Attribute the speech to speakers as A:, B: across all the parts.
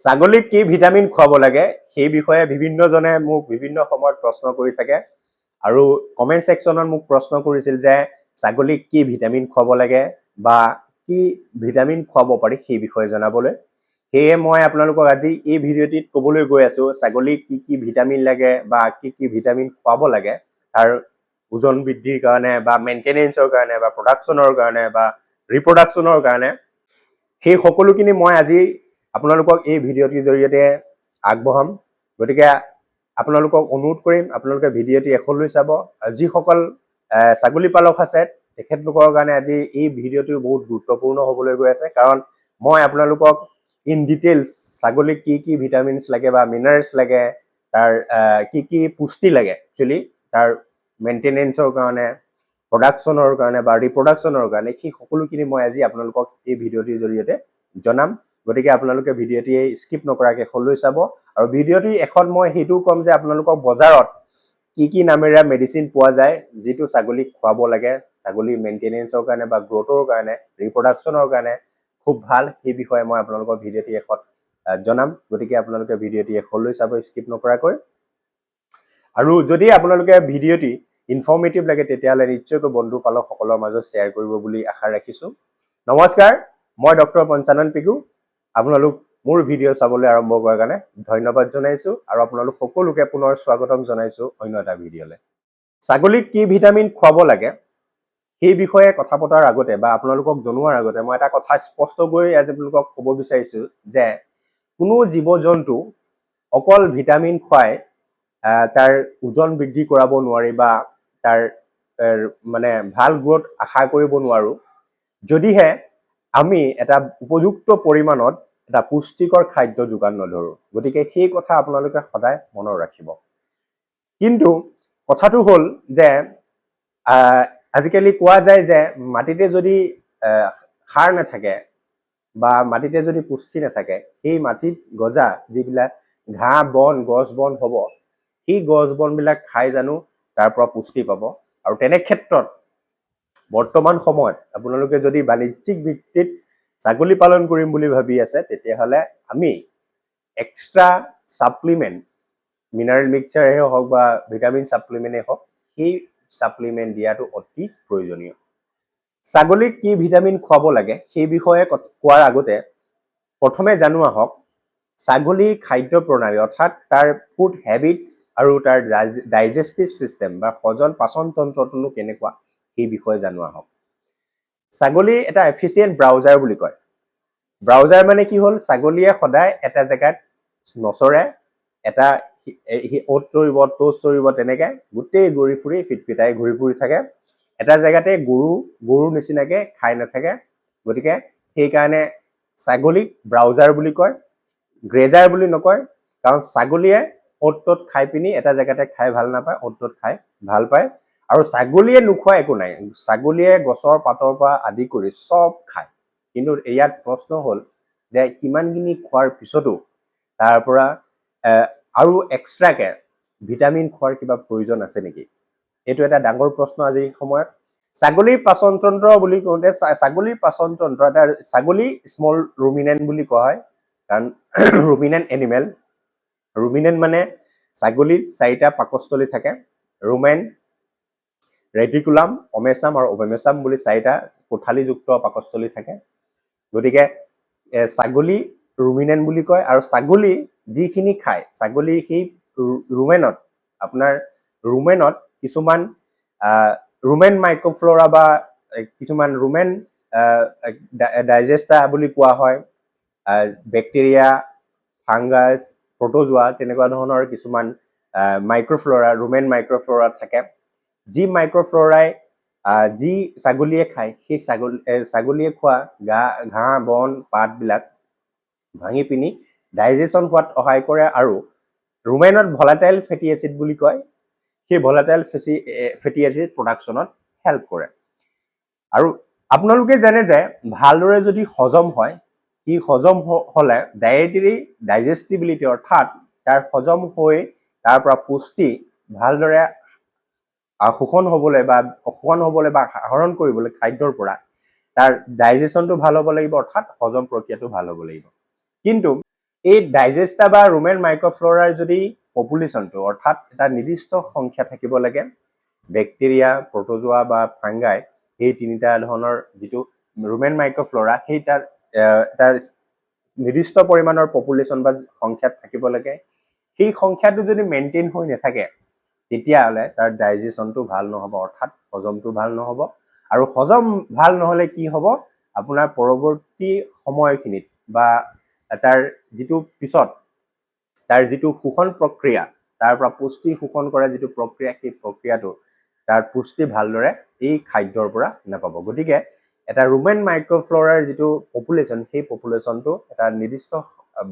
A: ছাগলীক কি ভিটামিন খুৱাব লাগে সেই বিষয়ে বিভিন্নজনে মোক বিভিন্ন সময়ত প্ৰশ্ন কৰি থাকে। আৰু কমেণ্ট ছেকশ্যনত মোক প্ৰশ্ন কৰিছিল যে ছাগলীক কি ভিটামিন খুৱাব লাগে বা কি ভিটামিন খুৱাব পাৰি সেই বিষয়ে জনাবলৈ। সেয়ে মই আপোনালোকক আজি এই ভিডিঅ'টিত ক'বলৈ গৈ আছো ছাগলীক কি কি ভিটামিন লাগে বা কি কি ভিটামিন খুৱাব লাগে। তাৰ ওজন বৃদ্ধিৰ কাৰণে বা মেইনটেনেঞ্চৰ কাৰণে বা প্ৰডাকশ্যনৰ কাৰণে বা ৰিপ্ৰডাকশ্যনৰ কাৰণে। সেই সকলোখিনি মই আজি আপোনালোকক এই ভিডিঅ'টিৰ জৰিয়তে আগবঢ়াম। গতিকে আপোনালোকক অনুৰোধ কৰিম আপোনালোকে ভিডিঅ'টি শেষলৈ চাব। যিসকল ছাগলী পালক আছে তেখেতলোকৰ কাৰণে আজি এই ভিডিঅ'টো বহুত গুৰুত্বপূৰ্ণ হ'বলৈ গৈ আছে। কাৰণ মই আপোনালোকক ইন ডিটেইলছ ছাগলীক কি কি ভিটামিনছ লাগে বা মিনাৰেলছ লাগে তাৰ কি কি পুষ্টি লাগে একচুৱেলি তাৰ মেইনটেনেঞ্চৰ কাৰণে প্ৰডাকশ্যনৰ কাৰণে বা ৰিপ্ৰডাকশ্যনৰ কাৰণে সেই সকলোখিনি মই আজি আপোনালোকক এই ভিডিঅ'টিৰ জৰিয়তে জনাম। গতিকে আপোনালোকে ভিডিঅ'টি স্কিপ নকৰাকৈ শেষলৈ চাব। আৰু ভিডিঅ'টিৰ শেষত মই সেইটোও ক'ম যে আপোনালোকক বজাৰত কি কি নামেৰে মেডিচিন পোৱা যায় যিটো ছাগলীক খুৱাব লাগে ছাগলীৰ মেইনটেনেঞ্চৰ কাৰণে বা গ্ৰ'থৰ কাৰণে ৰিপ্ৰডাকশ্যনৰ কাৰণে খুব ভাল সেই বিষয়ে মই আপোনালোকক ভিডিঅ'টি আহ, জনাম। গতিকে আপোনালোকে ভিডিঅ'টি শেষলৈ চাব স্কিপ নকৰাকৈ। আৰু যদি আপোনালোকে ভিডিঅ'টি ইনফৰ্মেটিভ লাগে তেতিয়াহ'লে নিশ্চয়কৈ বন্ধু পালকসকলৰ মাজত শ্বেয়াৰ কৰিব বুলি আশা ৰাখিছোঁ। নমস্কাৰ মই ডক্টৰ পঞ্চানন পিগু। আপোনালোক মোৰ ভিডিঅ' চাবলৈ আৰম্ভ কৰাৰ কাৰণে ধন্যবাদ জনাইছো আৰু আপোনালোক সকলোকে পুনৰ স্বাগতম জনাইছো অন্য এটা ভিডিঅ'লৈ। ছাগলীক কি ভিটামিন খুৱাব লাগে সেই বিষয়ে কথা পতাৰ আগতে বা আপোনালোকক জনোৱাৰ আগতে মই এটা কথা স্পষ্টকৈ আপোনালোকক ক'ব বিচাৰিছো যে কোনো জীৱ জন্তু অকল ভিটামিন খুৱাই তাৰ ওজন বৃদ্ধি কৰাব নোৱাৰি বা তাৰ মানে ভাল গ্ৰথ আশা কৰিব নোৱাৰো। যদিহে আমি এটা উপযুক্ত পৰিমাণত এটা পুষ্টিকৰ খাদ্য যোগান নধৰো। গতিকে সেই কথা আপোনালোকে সদায় মনত ৰাখিব। কিন্তু কথাটো হ'ল যে আজিকালি কোৱা যায় যে মাটিতে যদি সাৰ নাথাকে বা মাটিতে যদি পুষ্টি নাথাকে সেই মাটিত গজা যিবিলাক ঘাঁহ বন গছ বন হ'ব সেই গছ বনবিলাক খাই জানো তাৰ পৰা পুষ্টি পাব। আৰু তেনে ক্ষেত্ৰত বৰ্তমান সময়ত আপোনালোকে যদি বাণিজ্যিক ভিত্তিত ছাগলী পালন কৰিম বুলি ভাবি আছে তেতিয়াহ'লে আমি এক্সট্ৰা ছাপ্লিমেণ্ট মিনাৰেল মিক্সাৰেই হওক বা ভিটামিন ছাপ্লিমেণ্টেই হওক সেই ছাপ্লিমেণ্ট দিয়াটো অতি প্ৰয়োজনীয়। ছাগলীক কি ভিটামিন খুৱাব লাগে সেই বিষয়ে কোৱাৰ আগতে প্ৰথমে জানো আহক ছাগলীৰ খাদ্য প্ৰণালী অৰ্থাৎ তাৰ ফুড হেবিট আৰু তাৰ ডাইজেষ্টিভ ছিষ্টেম বা হজম পাচন তন্ত্ৰটোনো কেনেকুৱা? সেই বিষয়ে জানো আহক। ছাগলী এটা এফিচিয়েণ্ট ব্ৰাউজাৰ বুলি কয়। ব্ৰাউজাৰ মানে কি হ'ল? ছাগলীয়ে সদায় এটা জেগাত নচৰে এটা অ'ত চৰিব ট'চ চৰিব তেনেকে গোটেই ঘূৰি ফুৰি ফিটফিটাই ঘূৰি ফুৰি থাকে। এটা জেগাতে গৰু গৰুৰ নিচিনাকে খাই নাথাকে। গতিকে সেইকাৰণে ছাগলীক ব্ৰাউজাৰ বুলি কয় গ্ৰেজাৰ বুলি নকয়। কাৰণ ছাগলীয়ে অ'ত ত'ত খাই পিনি এটা জেগাতে খাই ভাল নাপায় অ'ত ত'ত খাই ভাল পায়। আৰু ছাগলীয়ে নোখোৱা একো নাই। ছাগলীয়ে গছৰ পাতৰ পৰা আদি কৰি চব খায়। কিন্তু ইয়াত প্ৰশ্ন হ'ল যে সিমানখিনি খোৱাৰ পিছতো তাৰ পৰা আৰু এক্সট্ৰাকে ভিটামিন খোৱাৰ কিবা প্ৰয়োজন আছে নেকি? এইটো এটা ডাঙৰ প্ৰশ্ন আজিৰ সময়ত। ছাগলীৰ পাচন তন্ত্ৰ বুলি কওঁতে ছাগলীৰ পাচন তন্ত্ৰ এটা ছাগলী স্মল ৰুমিনেণ্ট বুলি কোৱা হয়। কাৰণ ৰুমিনেণ্ট এনিমেল ৰুমিনেণ্ট মানে ছাগলীত চাৰিটা পাকস্থলী থাকে। ৰুমেন ৰেটিকুলাম অমেচাম আৰু অবেমেচাম বুলি চাৰিটা কোঠালিযুক্ত পাকস্থলী থাকে। গতিকে ছাগলী ৰুমিনেণ্ট বুলি কয় আৰু ছাগলী যিখিনি খায় ছাগলী সেই ৰুমেনত আপোনাৰ ৰুমেনত কিছুমান ৰুমেন মাইক্ৰফ্ল'ৰা বা কিছুমান ৰুমেন ডাইজেষ্টা বুলি কোৱা হয় বেক্টেৰিয়া ফাংগাছ প্ৰট'জোৱা তেনেকুৱা ধৰণৰ কিছুমান মাইক্ৰফ্ল'ৰা ৰুমেন মাইক্ৰফ্ল'ৰা থাকে। যি মাইক্ৰফ্ল'ৰাই যি ছাগলীয়ে খায় সেই ছাগলী ছাগলীয়ে খোৱা গা ঘাঁহ বন পাতবিলাক ভাঙি পিনি ডাইজেশ্যন হোৱাত সহায় কৰে আৰু ৰুমেনত ভলাটাইল ফেটি এচিড বুলি কয় সেই ভলাটাইল ফেচি ফেটি এচিড প্ৰডাকশ্যনত হেল্প কৰে। আৰু আপোনালোকে জানে যে ভালদৰে যদি হজম হয় সি হজম হ'লে ডায়েটেৰী ডাইজেষ্টিবিলিটি অৰ্থাৎ তাৰ হজম হৈ তাৰ পৰা পুষ্টি ভালদৰে শোষণ হ'বলৈ বা শোষণ হ'বলৈ বা আহৰণ কৰিবলৈ খাদ্যৰ পৰা তাৰ ডাইজেশ্যনটো ভাল হ'ব লাগিব অৰ্থাৎ হজম প্ৰক্ৰিয়াটো ভাল হ'ব লাগিব। কিন্তু এই ডাইজেষ্টা বা ৰুমেন মাইক্ৰ'ফ্ল'ৰাৰ যদি পপুলেশ্যনটো অৰ্থাৎ এটা নিৰ্দিষ্ট সংখ্যা থাকিব লাগে বেক্টেৰিয়া প্ৰটজোৱা বা ফাংগাই সেই তিনিটা ধৰণৰ যিটো ৰুমেন মাইক্ৰ'ফ্ল'ৰা সেই তাৰ এটা নিৰ্দিষ্ট পৰিমাণৰ পপুলেশ্যন বা সংখ্যাত থাকিব লাগে। সেই সংখ্যাটো যদি মেইনটেইন হৈ নাথাকে তেতিয়াহ'লে তাৰ ডাইজেশ্যনটো ভাল নহ'ব অৰ্থাৎ হজমটো ভাল নহ'ব। আৰু হজম ভাল নহ'লে কি হ'ব? আপোনাৰ পৰৱৰ্তী সময়খিনিত বা তাৰ যিটো পিছত তাৰ যিটো শোষণ প্ৰক্ৰিয়া তাৰ পৰা পুষ্টি শোষণ কৰা যিটো প্ৰক্ৰিয়া সেই প্ৰক্ৰিয়াটো তাৰ পুষ্টি ভালদৰে এই খাদ্যৰ পৰা নাপাব। গতিকে এটা ৰুমেন মাইক্ৰ'ফ্ল'ৰাৰ যিটো পপুলেশ্যন সেই পপুলেশ্যনটো এটা নিৰ্দিষ্ট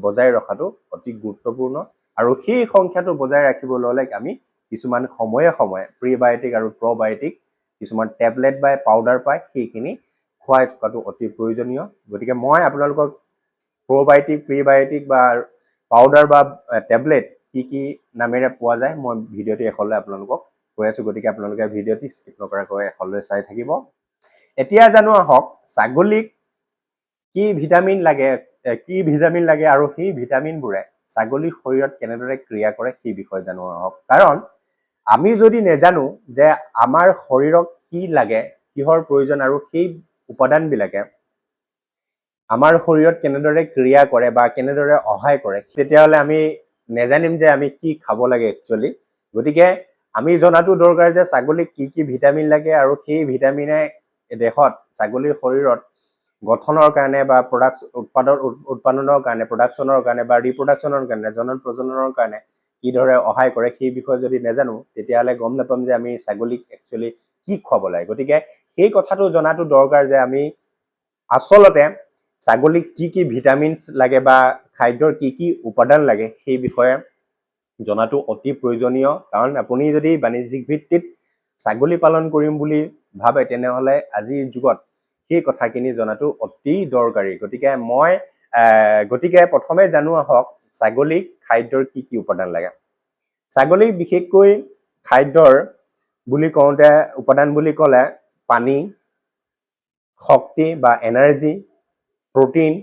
A: বজাই ৰখাটো অতি গুৰুত্বপূৰ্ণ। আৰু সেই সংখ্যাটো বজাই ৰাখিবলৈ হ'লে আমি কিছুমান সময়ে সময়ে প্ৰিবায়'টিক আৰু প্ৰবায়'টিক কিছুমান টেবলেট বা পাউডাৰ পায় সেইখিনি খুৱাই থকাটো অতি প্ৰয়োজনীয়। গতিকে মই আপোনালোকক প্ৰবায়'টিক প্ৰিবায়'টিক বা পাউডাৰ বা টেবলেট কি কি নামেৰে পোৱা যায় মই ভিডিঅ'টি এশলৈ আপোনালোকক কৈ আছোঁ। গতিকে আপোনালোকে ভিডিঅ'টি স্কিপ নকৰাকৈ এশলৈ চাই থাকিব। এতিয়া জানো আহক ছাগলীক কি ভিটামিন লাগে কি ভিটামিন লাগে আৰু সেই ভিটামিনবোৰে ছাগলীৰ শৰীৰত কেনেদৰে ক্ৰিয়া কৰে সেই বিষয়ে জানো আহক। কাৰণ আমি যদি নেজানো যে আমাৰ শৰীৰক কি লাগে কিহৰ প্ৰয়োজন আৰু সেই উপাদানবিলাকে আমাৰ শৰীৰত কেনেদৰে ক্ৰিয়া কৰে বা কেনেদৰে সহায় কৰে তেতিয়াহ'লে আমি নেজানিম যে আমি কি খাব লাগে একচুৱেলি গতিকে আমি জনাটো দৰকাৰ যে ছাগলীক কি কি ভিটামিন লাগে আৰু সেই ভিটামিনে দেহত ছাগলীৰ শৰীৰত গঠনৰ কাৰণে বা প্ৰডাক্ট উৎপাদন উৎ- উৎপাদনৰ কাৰণে প্ৰডাকশ্যনৰ কাৰণে বা ৰিপ্ৰডাকশ্যনৰ কাৰণে জনন প্ৰজননৰ কাৰণে কিদৰে সহায় কৰে সেই বিষয়ে যদি নাজানো তেতিয়াহ'লে গম নাপাম যে আমি ছাগলীক একচুৱেলি কি খুৱাব লাগে। গতিকে সেই কথাটো জনাটো দৰকাৰ যে আমি আচলতে ছাগলীক কি কি ভিটামিনছ লাগে বা খাদ্যৰ কি কি উপাদান লাগে সেই বিষয়ে জনাটো অতি প্ৰয়োজনীয়। কাৰণ আপুনি যদি বাণিজ্যিক ভিত্তিত ছাগলী পালন কৰিম বুলি ভাবে তেনেহ'লে আজিৰ যুগত সেই কথাখিনি জনাটো অতি দৰকাৰী। গতিকে মই গতিকে প্ৰথমে জানো আহক ছাগলীক খাদ্যৰ কি কি উপাদান লাগে? ছাগলীক বিশেষকৈ খাদ্যৰ বুলি কওঁতে উপাদান বুলি ক'লে পানী শক্তি বা এনাৰ্জি প্ৰটিন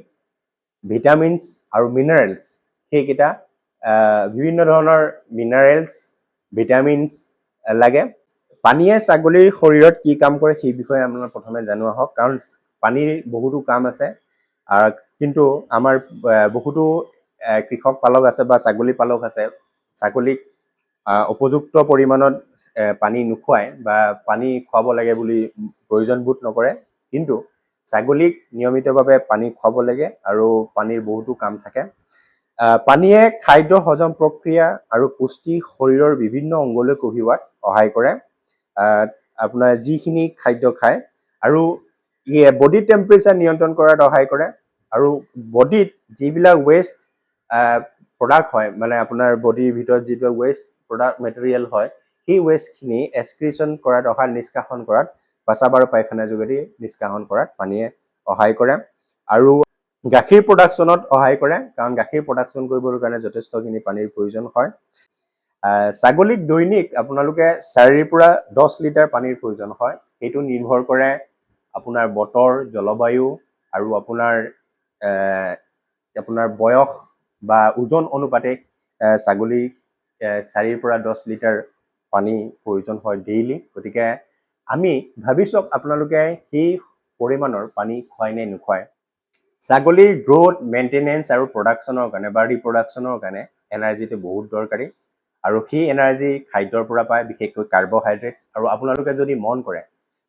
A: ভিটামিনছ আৰু মিনাৰেলছ সেইকেইটা বিভিন্ন ধৰণৰ মিনাৰেলছ ভিটামিনছ লাগে। পানীয়ে ছাগলীৰ শৰীৰত কি কাম কৰে সেই বিষয়ে আপোনাৰ প্ৰথমে জানো আহক কাৰণ পানীৰ বহুতো কাম আছে। কিন্তু আমাৰ বহুতো কৃষক পালক আছে বা ছাগলী পালক আছে ছাগলীক উপযুক্ত পৰিমাণত পানী নোখোৱাই বা পানী খুৱাব লাগে বুলি প্ৰয়োজনবোধ নকৰে কিন্তু ছাগলীক নিয়মিতভাৱে পানী খুৱাব লাগে আৰু পানীৰ বহুতো কাম থাকে। পানীয়ে খাদ্য হজম প্ৰক্ৰিয়া আৰু পুষ্টি শৰীৰৰ বিভিন্ন অংগলৈ কঢ়িওৱাত সহায় কৰে। আপোনাৰ যিখিনি খাদ্য খায় আৰু বডি টেম্পাৰেচাৰ নিয়ন্ত্ৰণ কৰাত সহায় কৰে আৰু বডিত যিবিলাক ৱেষ্ট প্ৰডাক্ট হয় মানে আপোনাৰ বডিৰ ভিতৰত যিবিলাক ৱেষ্ট প্ৰডাক্ট মেটেৰিয়েল হয় সেই ৱেষ্টখিনি এক্সক্ৰিশ্যন কৰাত অহা নিষ্কাশন কৰাত পেচাব আৰু পায়খানাৰ যোগেদি নিষ্কাশন কৰাত পানীয়ে সহায় কৰে। আৰু গাখীৰ প্ৰডাকশ্যনত সহায় কৰে কাৰণ গাখীৰ প্ৰডাকশ্যন কৰিবৰ কাৰণে যথেষ্টখিনি পানীৰ প্ৰয়োজন হয়। ছাগলীক দৈনিক আপোনালোকে চাৰিৰ পৰা দহ লিটাৰ পানীৰ প্ৰয়োজন হয়। সেইটো নিৰ্ভৰ কৰে আপোনাৰ বতৰ জলবায়ু আৰু আপোনাৰ আপোনাৰ বয়স বা ওজন অনুপাতে আহ, চাৰিৰ পৰা দহ লিটাৰ পানী প্ৰয়োজন হয় ডেইলি। গতিকে আমি ভাবি চাওক আপোনালোকে সেই পৰিমাণৰ পানী খুৱাই নে নোখুৱাই ছাগলীৰ গ্ৰ'থ মেইনটেনেঞ্চ আৰু প্ৰডাকশ্যনৰ কাৰণে বা ৰিপ্ৰডাকশ্যনৰ কাৰণে এনাৰ্জিটো বহুত দৰকাৰী। আৰু সেই এনাৰ্জি খাদ্যৰ পৰা পায় বিশেষকৈ কাৰ্বহাইড্ৰেট আৰু আপোনালোকে যদি মন কৰে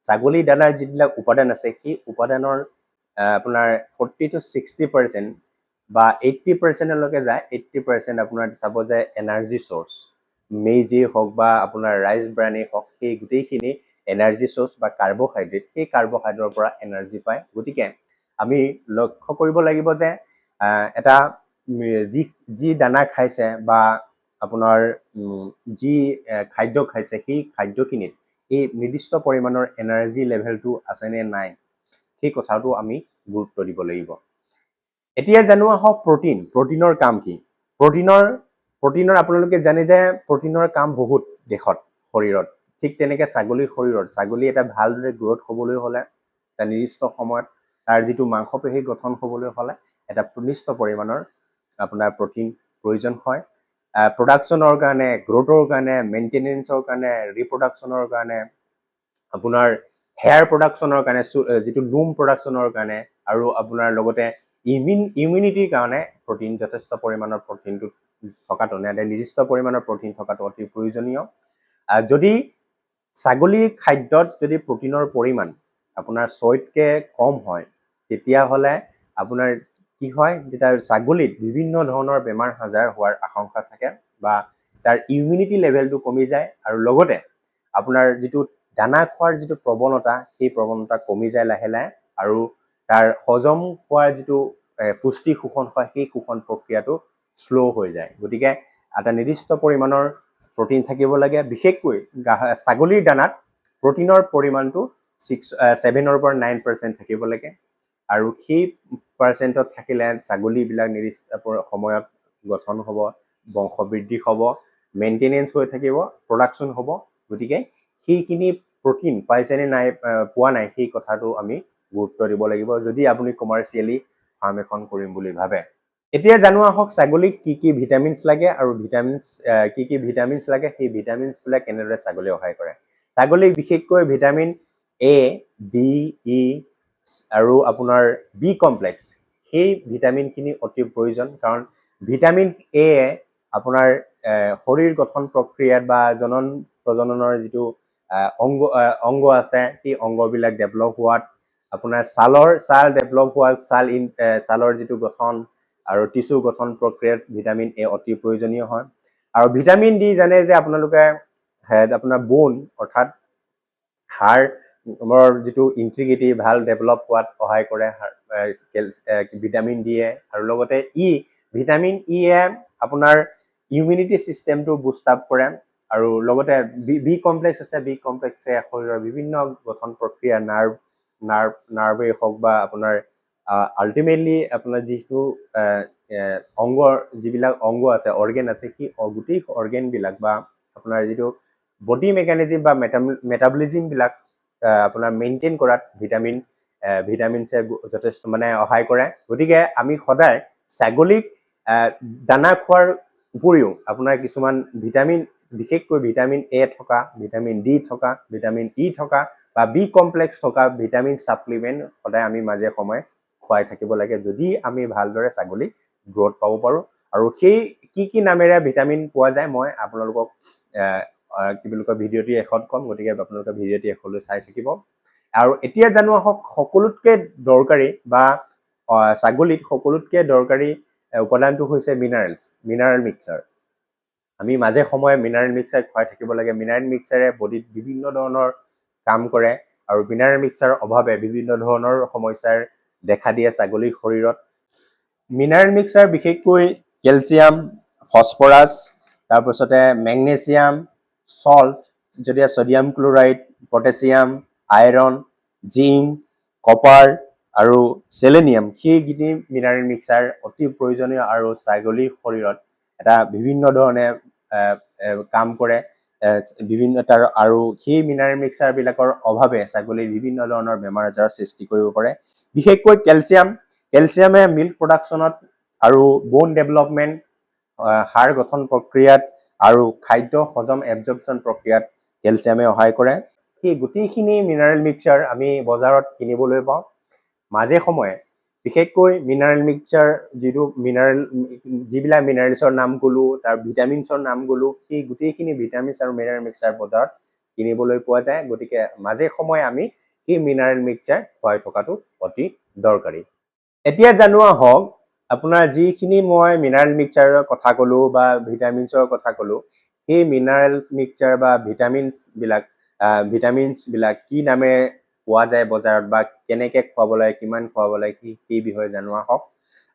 A: ছাগলী দানাৰ যিবিলাক উপাদান আছে সেই উপাদানৰ আপোনাৰ ফৰ্টি টু ছিক্সটি পাৰ্চেণ্ট বা এইট্টি পাৰ্চেণ্টলৈকে যায় এইট্টি পাৰ্চেণ্ট আপোনাৰ চাব যে এনাৰ্জি চ'ৰ্চ মেইজেই হওক বা আপোনাৰ ৰাইচ ব্ৰানেই হওক সেই গোটেইখিনি এনাৰ্জি চ'ৰ্চ বা কাৰ্বহাইড্ৰেট সেই কাৰ্বহাইড্ৰেটৰ পৰা এনাৰ্জি পায়। গতিকে আমি লক্ষ্য কৰিব লাগিব যে এটা যি যি দানা খাইছে বা আপোনাৰ যি খাদ্য খাইছে সেই খাদ্যখিনিত এই নিৰ্দিষ্ট পৰিমাণৰ এনাৰ্জি লেভেলটো আছেনে নাই সেই কথাটো আমি গুৰুত্ব দিব লাগিব। এতিয়া জানো আহক প্ৰটিন প্ৰটিনৰ কাম কি? প্ৰটিনৰ প্ৰটিনৰ আপোনালোকে জানে যে প্ৰটিনৰ কাম বহুত দেহত শৰীৰত। ঠিক তেনেকৈ ছাগলীৰ শৰীৰত ছাগলী এটা ভালদৰে গ্ৰ'থ হ'বলৈ হ'লে এটা নিৰ্দিষ্ট সময়ত তাৰ যিটো মাংসপেশী গঠন হ'বলৈ হ'লে এটা নিৰ্দিষ্ট পৰিমাণৰ আপোনাৰ প্ৰটিন প্ৰয়োজন হয়। প্ৰডাকশ্যনৰ কাৰণে গ্ৰ'থৰ কাৰণে মেইনটেনেঞ্চৰ কাৰণে ৰিপ্ৰডাকশ্যনৰ কাৰণে আপোনাৰ হেয়াৰ প্ৰডাকশ্যনৰ কাৰণে যিটো লুম প্ৰডাকশ্যনৰ কাৰণে আৰু আপোনাৰ লগতে ইমিউন ইমিউনিটিৰ কাৰণে প্ৰটিন যথেষ্ট পৰিমাণৰ প্ৰটিনটো থকাটো নিৰ্দিষ্ট পৰিমাণৰ প্ৰটিন থকাটো অতি প্ৰয়োজনীয়। যদি ছাগলীৰ খাদ্যত যদি প্ৰটিনৰ পৰিমাণ আপোনাৰ ছয়তকৈ কম হয় তেতিয়াহ'লে আপোনাৰ কি হয় তেতিয়া ছাগলীত বিভিন্ন ধৰণৰ বেমাৰ আজাৰ হোৱাৰ আশংকা থাকে বা তাৰ ইমিউনিটি লেভেলটো কমি যায় আৰু লগতে আপোনাৰ যিটো দানা খোৱাৰ যিটো প্ৰৱণতা সেই প্ৰৱণতা কমি যায় লাহে লাহে আৰু তাৰ হজম হোৱাৰ যিটো পুষ্টি শোষণ হয় সেই শোষণ প্ৰক্ৰিয়াটো শ্ল' হৈ যায়। গতিকে এটা নিৰ্দিষ্ট পৰিমাণৰ প্ৰটিন থাকিব লাগে। বিশেষকৈ ছাগলীৰ দানাত প্ৰটিনৰ পৰিমাণটো ছিক্স ছেভেনৰ পৰা নাইন পাৰ্চেণ্ট থাকিব লাগে। আৰু সেই পাৰ্চেণ্টত থাকিলে ছাগলীবিলাক নিৰ্দিষ্ট সময়ত গঠন হ'ব বংশবৃদ্ধি হ'ব মেইনটেনেঞ্চ হৈ থাকিব প্ৰডাকশ্যন হ'ব। গতিকে সেইখিনি প্ৰটিন পাইছেনে নাই পোৱা নাই সেই কথাটো আমি গুৰুত্ব দিব লাগিব। যদি আপুনি কমাৰ্চিয়েলি ফাৰ্ম এখন কৰিম বুলি ভাবে। এতিয়া জানো আহক ছাগলীক কি কি ভিটামিনছ লাগে আৰু ভিটামিনছ কি কি ভিটামিনছ লাগে সেই ভিটামিনছবিলাক কেনেদৰে ছাগলীয়ে সহায় কৰে। ছাগলীক বিশেষকৈ ভিটামিন এ ডি ই আৰু আপোনাৰ বি কমপ্লেক্স সেই ভিটামিনখিনি অতি প্ৰয়োজন। কাৰণ ভিটামিন এ আপোনাৰ শৰীৰ গঠন প্ৰক্ৰিয়াত বা জনন প্ৰজননৰ যিটো অংগ অংগ আছে সেই অংগবিলাক ডেভেলপ হোৱাত আপোনাৰ ছালৰ ছাল ডেভেলপ হোৱাত ছাল ইন এ, ছালৰ যিটো গঠন আৰু টিচু গঠন প্ৰক্ৰিয়াত ভিটামিন এ অতি প্ৰয়োজনীয় হয়। আৰু ভিটামিন ডি জানে যে আপোনালোকে আপোনাৰ বোন অৰ্থাৎ হাড়ৰ যিটো ইণ্টিগ্ৰিটি ভাল ডেভেলপ হোৱাত সহায় কৰে এ, এ, ভিটামিন ডিয়ে আৰু লগতে ই ভিটামিন ইয়ে আপোনাৰ ইমিউনিটি ছিষ্টেমটো বুষ্ট আপ কৰে। আৰু লগতে বি বি কমপ্লেক্স আছে বি কমপ্লেক্সে শৰীৰৰ বিভিন্ন গঠন প্ৰক্ৰিয়া নাৰ্ভ নাৰ্ভ নাৰ্ভেই হওক বা আপোনাৰ আল্টিমেটলি আপোনাৰ যিটো অংগৰ যিবিলাক অংগ আছে অৰ্গেন আছে সেই গোটেই অৰ্গেনবিলাক বা আপোনাৰ যিটো বডি মেকানিজিম বা মেটাবলিজিমবিলাক আপোনাৰ মেইনটেইন কৰাত ভিটামিন ভিটামিনছে যথেষ্ট মানে সহায় কৰে গতিকে আমি সদায় ছাগলীক দানা খোৱাৰ উপৰিও আপোনাৰ কিছুমান ভিটামিন বিশেষকৈ ভিটামিন এ থকা ভিটামিন ডি থকা ভিটামিন ই থকা বা বি কমপ্লেক্স থকা ভিটামিন ছাপ্লিমেণ্ট সদায় আমি মাজে সময়ে খুৱাই থাকিব লাগে যদি আমি ভালদৰে ছাগলীক গ্ৰ'থ পাব পাৰোঁ। আৰু সেই কি কি নামেৰে ভিটামিন পোৱা যায় মই আপোনালোকক কি বুলি কয় ভিডিঅ'টি শেষত ক'ম গতিকে আপোনালোকে ভিডিঅ'টি শেষলৈ চাই থাকিব। আৰু এতিয়া জানো আহক সকলোতকৈ দৰকাৰী বা ছাগলীত সকলোতকৈ দৰকাৰী উপাদানটো হৈছে মিনাৰেলছ মিনাৰেল মিক্সাৰ আমি মাজে সময়ে মিনাৰেল মিক্সাৰ খুৱাই থাকিব লাগে। মিনাৰেল মিক্সাৰে বডিত বিভিন্ন ধৰণৰ কাম কৰে আৰু মিনাৰেল মিক্সাৰৰ অভাৱে বিভিন্ন ধৰণৰ সমস্যাৰ দেখা দিয়ে ছাগলীৰ শৰীৰত। মিনাৰেল মিক্সাৰ বিশেষকৈ কেলছিয়াম ফচফৰাছ তাৰপিছতে মেগনেছিয়াম চল্ট যদি sodium chloride potassium iron zinc copper আৰু চেলেনিয়াম সেইকেইটি মিনাৰেল মিক্সাৰ অতি প্ৰয়োজনীয় আৰু ছাগলীৰ শৰীৰত এটা বিভিন্ন ধৰণে কাম কৰে। বিভিন্ন তাৰ আৰু সেই মিনাৰেল মিক্সাৰবিলাকৰ অভাৱে ছাগলীৰ বিভিন্ন ধৰণৰ বেমাৰ আজাৰৰ সৃষ্টি কৰিব পাৰে। বিশেষকৈ কেলছিয়াম কেলছিয়ামে মিল্ক প্ৰডাকশ্যনত আৰু বোন ডেভেলপমেণ্ট হাড় গঠন প্ৰক্ৰিয়াত আৰু খাদ্য হজম এবজৰ্পশ্যন প্ৰক্ৰিয়াত কেলছিয়ামে সহায় কৰে। সেই গোটেইখিনি মিনাৰেল মিক্সাৰ আমি বজাৰত কিনিবলৈ পাওঁ। মাজে সময়ে বিশেষকৈ মিনাৰেল মিক্সাৰ যিটো মিনাৰেল যিবিলাক মিনাৰেলছৰ নাম ক'লো তাৰ ভিটামিনছৰ নাম ক'লো সেই গোটেইখিনি ভিটামিনছ আৰু মিনাৰেল মিক্সাৰ বজাৰত কিনিবলৈ পোৱা যায়। গতিকে মাজে সময়ে আমি সেই মিনাৰেল মিক্সাৰ খুৱাই থকাটো অতি দৰকাৰী। এতিয়া জানো আহক আপোনাৰ যিখিনি মই মিনাৰেল মিক্সাৰৰ কথা ক'লো বা ভিটামিনছৰ কথা ক'লো সেই মিনাৰেল মিক্সাৰ বা ভিটামিনছবিলাক ভিটামিনছবিলাক কি নামেৰে পোৱা যায় বজাৰত বা কেনেকৈ খুৱাব লাগে কিমান খুৱাব লাগে সেই সেই বিষয়ে জানো আহক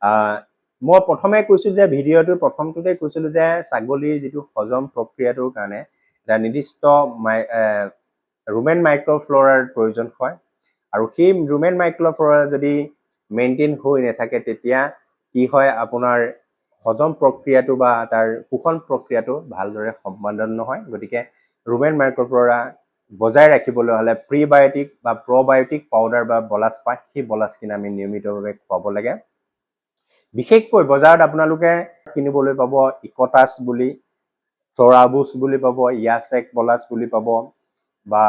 A: আহ, মই প্ৰথমে কৈছোঁ যে ভিডিঅ'টোৰ প্ৰথমটোতে কৈছিলোঁ যে ছাগলীৰ যিটো হজম প্ৰক্ৰিয়াটোৰ কাৰণে এটা নিৰ্দিষ্ট ৰুমেন মাইক্ৰ'ফ্ল'ৰাৰ প্ৰয়োজন হয়। আৰু সেই ৰুমেন মাইক্ৰ'ফ্ল'ৰা যদি মেইনটেইন হৈ নাথাকে তেতিয়া কি হয় আপোনাৰ হজম প্ৰক্ৰিয়াটো বা তাৰ শোষণ প্ৰক্ৰিয়াটো ভালদৰে সম্পাদন নহয়। গতিকে ৰুমেন মাইক্ৰ'ফ্ল'ৰা বজাই ৰাখিবলৈ হ'লে প্ৰিবায়'টিক বা প্ৰবায়'টিক পাউডাৰ বা বলাছ পায় সেই বলাছখিনি আমি নিয়মিতভাৱে খুৱাব লাগে। বিশেষকৈ বজাৰত আপোনালোকে কিনিবলৈ পাব ইকটাছ বুলি ফ্লৰাবুছ বুলি পাব ইয়াছেক বলাছ বুলি পাব বা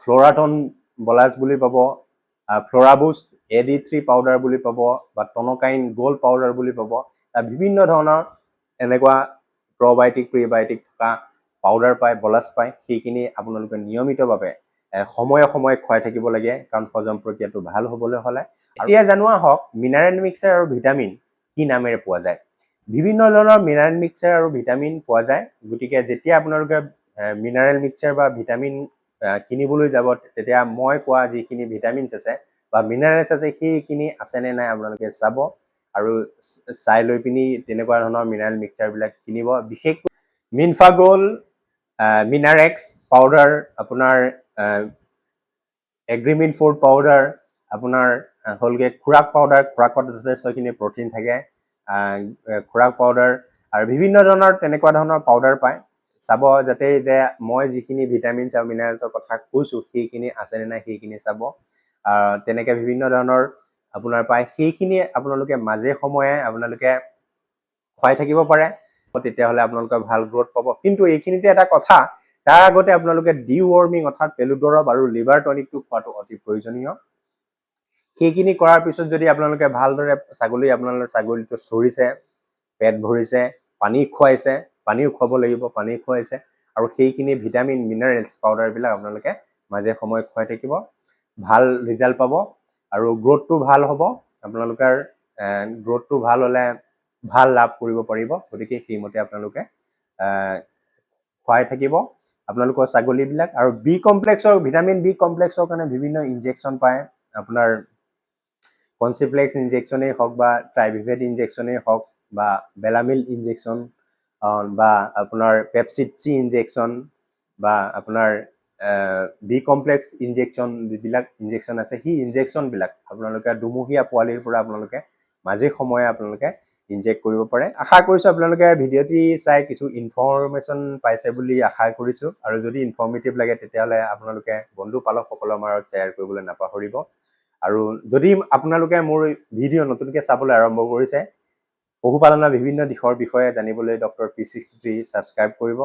A: ফ্লৰাটন বলাছ বুলি পাব ফ্লৰাবুছ এ ডি থ্ৰী পাউডাৰ বুলি পাব বা টনকাইন গ'ল্ড পাউডাৰ বুলি পাব। বিভিন্ন ধৰণৰ এনেকুৱা প্ৰবায়টিক প্ৰিবায়টিক থকা পাউডাৰ পায় বলাছ পায় সেইখিনি আপোনালোকে নিয়মিতভাৱে সময়ে সময়ে খুৱাই থাকিব লাগে কাৰণ হজম প্ৰক্ৰিয়াটো ভাল হ'বলৈ হ'লে। এতিয়া জনোৱা হওক মিনাৰেল মিক্সাৰ আৰু ভিটামিন কি নামেৰে পোৱা যায়? বিভিন্ন ধৰণৰ মিনাৰেল মিক্সাৰ আৰু ভিটামিন পোৱা যায় গতিকে যেতিয়া আপোনালোকে মিনাৰেল মিক্সাৰ বা ভিটামিন কিনিবলৈ যাব তেতিয়া মই কোৱা যিখিনি ভিটামিনছ আছে বা মিনাৰেলছ আছে সেইখিনি আছেনে নাই আপোনালোকে চাব। আৰু চাই লৈ পিনি তেনেকুৱা ধৰণৰ মিনাৰেল মিক্সাৰবিলাক কিনিব। বিশেষকৈ মিনফাগল মিনাৰেক্স পাউডাৰ আপোনাৰ এগ্ৰিমিন ফুড পাউডাৰ আপোনাৰ হ'লগে খুৰাক পাউডাৰ খুৰাকত যথেষ্টখিনি প্ৰটিন থাকে খুৰাক পাউডাৰ আৰু বিভিন্ন ধৰণৰ তেনেকুৱা ধৰণৰ পাউডাৰ পায়। চাব যাতে যে মই যিখিনি ভিটামিনছ আৰু মিনাৰেলছৰ কথা কৈছোঁ সেইখিনি আছেনে নাই সেইখিনি চাব। তেনেকে বিভিন্ন ধৰণৰ আপোনাৰ পায়। সেইখিনি আপোনালোকে মাজে সময়ে আপোনালোকে খুৱাই থাকিব পাৰে। তেতিয়াহ'লে আপোনালোকে ভাল গ্ৰ'থ পাব। কিন্তু এইখিনিতে এটা কথা তাৰ আগতে আপোনালোকে ডি ৱৰ্মিং অৰ্থাৎ পেলু দৰৱ আৰু লিভাৰ টনিকটো খোৱাটো অতি প্ৰয়োজনীয়। সেইখিনি কৰাৰ পিছত যদি আপোনালোকে ভালদৰে ছাগলী আপোনালোকৰ ছাগলীটো চৰিছে পেট ভৰিছে পানী খুৱাইছে পানীও খুৱাব লাগিব পানী খুৱাইছে আৰু সেইখিনি ভিটামিন মিনাৰেলছ পাউডাৰবিলাক আপোনালোকে মাজে সময়ে খুৱাই থাকিব ভাল ৰিজাল্ট পাব আৰু গ্ৰ'থটো ভাল হ'ব। আপোনালোকৰ গ্ৰ'থটো ভাল হ'লে ভাল লাভ কৰিব পাৰিব। গতিকে সেইমতে আপোনালোকে খুৱাই থাকিব। আপোনালোকৰ ছাগলীবিলাক আৰু বি কমপ্লেক্সৰ ভিটামিন বি কমপ্লেক্সৰ কাৰণে বিভিন্ন ইনজেকশ্যন পায়। আপোনাৰ কনচিপ্লেক্স ইনজেকশ্যনেই হওক বা ট্ৰাইভিভেট ইনজেকশ্যনেই হওক বা বেলামিল ইনজেকশ্যন বা আপোনাৰ পেপচিড চি ইনজেকশ্যন বা আপোনাৰ বি কমপ্লেক্স ইনজেকশ্যন যিবিলাক ইনজেকশ্যন আছে সেই ইনজেকশ্যনবিলাক আপোনালোকে দুমহীয়া পোৱালিৰ পৰা আপোনালোকে মাজে সময়ে আপোনালোকে ইনজেক্ট কৰিব পাৰে। আশা কৰিছোঁ আপোনালোকে ভিডিঅ'টি চাই কিছু ইনফৰ্মেশ্যন পাইছে বুলি আশা কৰিছোঁ। আৰু যদি ইনফৰ্মেটিভ লাগে তেতিয়াহ'লে আপোনালোকে বন্ধু পালকসকলৰ মাজত শ্বেয়াৰ কৰিবলৈ নাপাহৰিব। আৰু যদি আপোনালোকে মোৰ ভিডিঅ' নতুনকৈ চাবলৈ আৰম্ভ কৰিছে পশুপালনৰ বিভিন্ন দিশৰ বিষয়ে জানিবলৈ doctor P sixty three subscribe কৰিব।